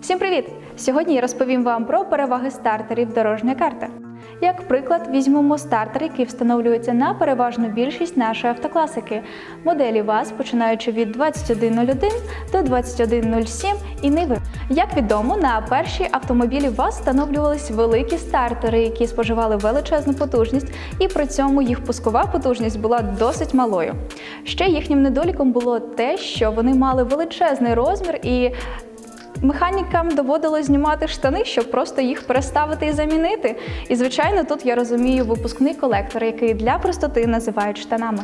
Всім привіт! Сьогодні я розповім вам про переваги стартерів дорожня карта. Як приклад, візьмемо стартер, який встановлюється на переважну більшість нашої автокласики. Моделі ВАЗ, починаючи від 2101 до 2107 і Ниви. Як відомо, на перші автомобілі ВАЗ встановлювались великі стартери, які споживали величезну потужність, і при цьому їх пускова потужність була досить малою. Ще їхнім недоліком було те, що вони мали величезний розмір і Механікам доводилось знімати штани, щоб просто їх переставити і замінити. І, звичайно, тут я розумію випускний колектор, який для простоти називають штанами.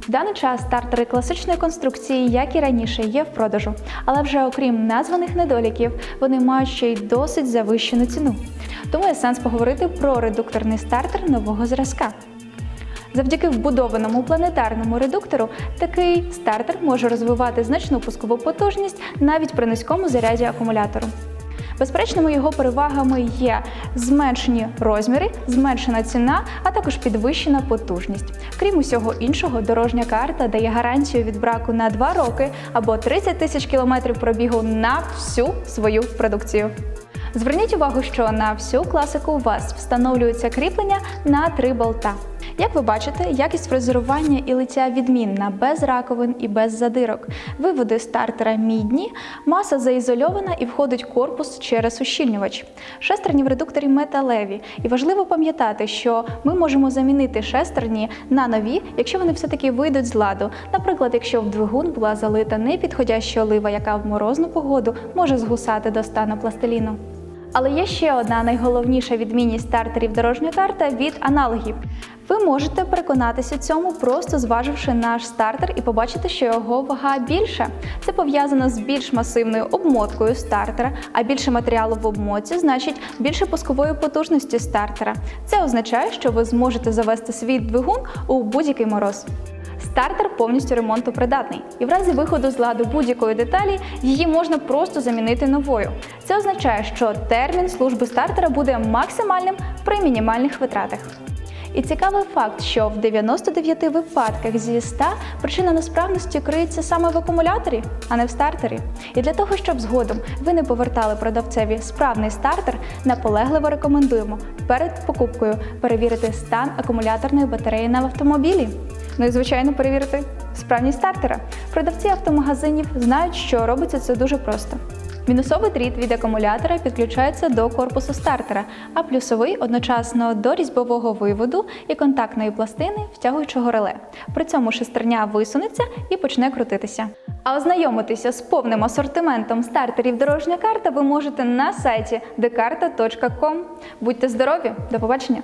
В даний час стартери класичної конструкції, як і раніше, є в продажу, але вже окрім названих недоліків, вони мають ще й досить завищену ціну. Тому є сенс поговорити про редукторний стартер нового зразка. Завдяки вбудованому планетарному редуктору такий стартер може розвивати значну пускову потужність навіть при низькому заряді акумулятору. Безперечними його перевагами є зменшені розміри, зменшена ціна, а також підвищена потужність. Крім усього іншого, дорожня карта дає гарантію від браку на 2 роки або 30 тисяч кілометрів пробігу на всю свою продукцію. Зверніть увагу, що на всю класику у вас встановлюється кріплення на три болта. Як ви бачите, якість фрезерування і лиття відмінна, без раковин і без задирок. Виводи стартера мідні, маса заізольована і входить корпус через ущільнювач. Шестерні в редукторі металеві. І важливо пам'ятати, що ми можемо замінити шестерні на нові, якщо вони все-таки вийдуть з ладу. Наприклад, якщо в двигун була залита непідходяща олива, яка в морозну погоду може згусати до стану пластиліну. Але є ще одна найголовніша відмінність стартерів дорожня карта від аналогів. Ви можете переконатися цьому, просто зваживши наш стартер і побачити, що його вага більша. Це пов'язано з більш масивною обмоткою стартера, а більше матеріалу в обмотці значить більше пускової потужності стартера. Це означає, що ви зможете завести свій двигун у будь-який мороз. Стартер повністю ремонтопридатний, і в разі виходу з ладу будь-якої деталі її можна просто замінити новою. Це означає, що термін служби стартера буде максимальним при мінімальних витратах. І цікавий факт, що в 99 випадках зі 100 причина несправності криється саме в акумуляторі, а не в стартері. І для того, щоб згодом ви не повертали продавцеві справний стартер, наполегливо рекомендуємо перед покупкою перевірити стан акумуляторної батареї на автомобілі. Ну і звичайно перевірити справність стартера. Продавці автомагазинів знають, що робиться це дуже просто. Мінусовий дріт від акумулятора підключається до корпусу стартера, а плюсовий одночасно до різьбового виводу і контактної пластини втягуючого реле. При цьому шестерня висунеться і почне крутитися. А ознайомитися з повним асортиментом стартерів дорожня карта ви можете на сайті dekarta.com. Будьте здорові! До побачення!